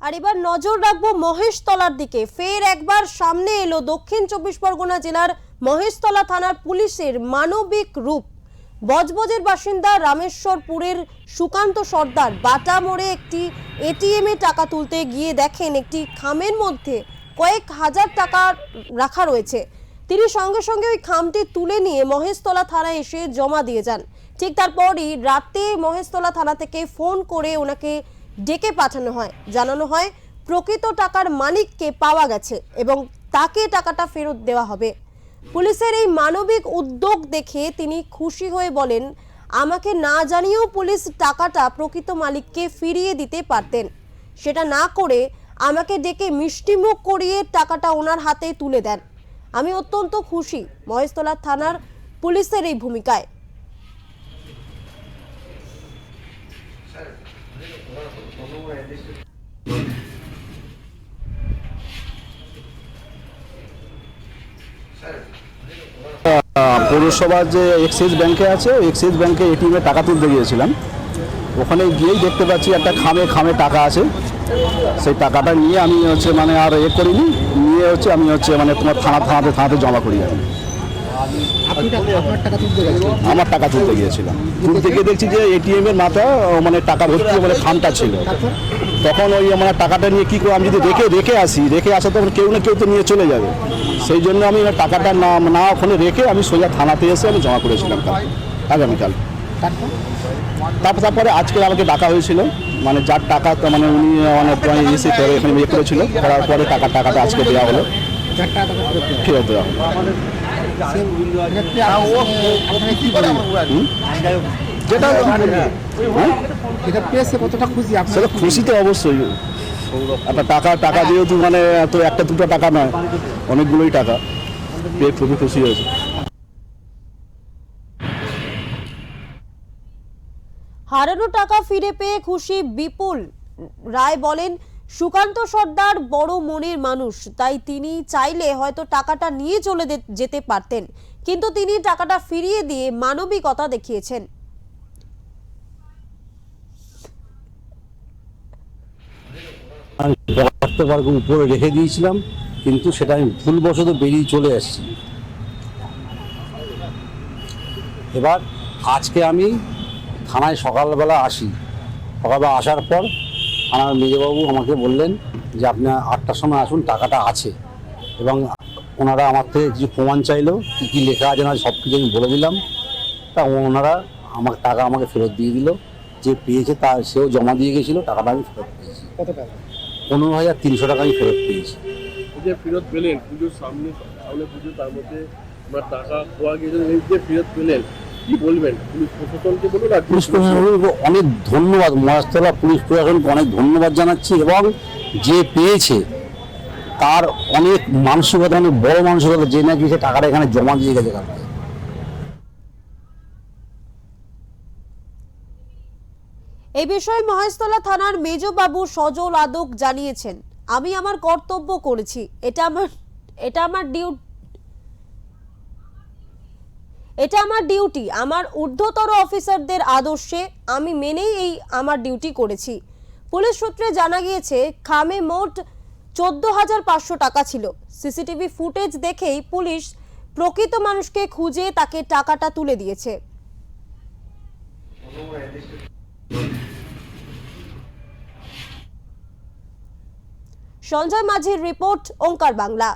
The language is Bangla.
আর এবার নজর রাখব মহেশতলার দিকে। ফের একবার সামনে এলো দক্ষিণ চব্বিশ পরগনা জেলার মহেশতলা থানার পুলিশের মানবিক রূপ। বজবজের বাসিন্দা রামেশ্বরপুরের সুকান্ত সর্দার বাটা মোড়ে একটি এটিএম টাকা তুলতে গিয়ে দেখেন একটি খামের মধ্যে কয়েক হাজার টাকা রাখা রয়েছে। তিনি সঙ্গে সঙ্গে ওই খামটি তুলে নিয়ে মহেশতলা থানায় এসে জমা দিয়ে যান। ঠিক তারপরই রাতে মহেশতলা থানা থেকে ফোন করে ওনাকে ডেকে পাঠানো হয়, জানানো হয় প্রকৃত টাকার মালিককে পাওয়া গেছে এবং তাকে টাকাটা ফেরত দেওয়া হবে। পুলিশের এই মানবিক উদ্যোগ দেখে তিনি খুশি হয়ে বলেন, আমাকে না জানিয়েও পুলিশ টাকাটা প্রকৃত মালিককে ফিরিয়ে দিতে পারতেন। সেটা না করে আমাকে ডেকে মিষ্টিমুখ করিয়ে টাকাটা ওনার হাতে তুলে দেন। আমি অত্যন্ত খুশি মহেশতলা থানার পুলিশের এই ভূমিকায়। পৌরসভার যে এক্সিস ব্যাংকে আছে এক্সিস ব্যাংকে এটিএমে টাকা তুলতে গিয়েছিলাম। ওখানে গিয়েই দেখতে পাচ্ছি একটা খামে খামে টাকা আছে। সেই টাকাটা নিয়ে আমি হচ্ছে মানে আর এ করিনি, নিয়ে হচ্ছে আমি হচ্ছে মানে তোমার থানা থানাতে থানাতে জমা করি আমি আমার টাকা তুলতে গিয়েছিলাম। তুলতে গিয়ে দেখছি যে এটিএম এর মাথা মানে টাকা ভর্তি মানে খামটা ছিল। তখন ওই মানে টাকাটা নিয়ে কি করে আমি যদি রেখে রেখে আসি রেখে আসা তখন কেউ না কেউ তো নিয়ে চলে যাবে। সেই জন্য আমি টাকাটা না না ওখানে রেখে আমি সোজা থানাতে এসে আমি জমা করেছিলাম কাল আগামীকাল। তারপর? তারপর আজকে আমাকে ডাকা হয়েছিল। মানে যার টাকা তো মানে উনি অনেক মানে এসে করে এখানে ইয়ে করেছিল করার পরে টাকা টাকাটা আজকে দেওয়া হলো। ফেরত দেওয়া হলো। কতটা খুশি আপনার খুশি তো অবশ্যই। একটা টাকা টাকা যেহেতু মানে এত একটা দুটো টাকা নয়, অনেকগুলোই টাকা। পেয়ে খুবই খুশি হয়েছে। হারানো টাকা ফিরে পেয়ে খুশি বিপুল। রায় বলেন সুকান্ত সর্দার বড় মনের মানুষ, তাই তিনি চাইলে হয়তো টাকাটা নিয়ে চলে যেতে পারতেন। কিন্তু তিনি টাকাটা ফিরিয়ে দিয়ে মানবিকতা দেখিয়েছেন। উপরে রেখে দিয়েছিলাম, কিন্তু সেটা আমি ভুলবশত বেরিয়ে চলে এসেছি। এবার আজকে আমি থানায় সকালবেলা আসি। সকালবেলা আসার পর আমার মেজবাবু আমাকে বললেন যে আপনি আটটার সময় আসুন টাকাটা আছে। এবং ওনারা আমার থেকে কিছু প্রমাণ চাইলো কী কী লেখা আছে না সব কিছু আমি বলে দিলাম। তা ওনারা আমার টাকা আমাকে ফেরত দিয়ে দিল। যে পেয়েছে তা সেও জমা দিয়ে গেছিল টাকাটা আমি ফেরত পেয়েছি। কত টাকা? পনেরো হাজার তিনশো টাকা আমি ফেরত পেয়েছি। যে ফেরত পেলেন পুজোর সামনে সামনে পুজো তার মধ্যে আপনার টাকা খোয়া গিয়েছিল এই যে ফেরত পেলেন কি বলবেন? পুলিশ প্রশাসনকে বলুন আর পুলিশ প্রশাসনকে অনেক ধন্যবাদ। মহাস্তলা পুলিশ প্রশাসনকে অনেক ধন্যবাদ জানাচ্ছি এবং যে পেয়েছে তার অনেক মানসিকতা অনেক বড় মানসিকতা যে নাকি সে টাকাটা এখানে জমা দিয়ে গেছে কালকে। এই বিষয়ে মহেশতলা থানার মেজবাবু সজল আদক জানিয়েছেন আমি আমার কর্তব্য করেছি। এটা আমার এটা আমার ডিউটি এটা আমার ডিউটি আমার ঊর্ধ্বতর অফিসারদের আদর্শে আমি মেনেই এই আমার ডিউটি করেছি। পুলিশ সূত্রে জানা গিয়েছে, খামে মোট চোদ্দ হাজার পাঁচশো টাকা ছিল। সিসিটিভি ফুটেজ দেখেই পুলিশ প্রকৃত মানুষকে খুঁজে তাকে টাকাটা তুলে দিয়েছে। সঞ্জয় মাঝির রিপোর্ট, ওঙ্কার বাংলা।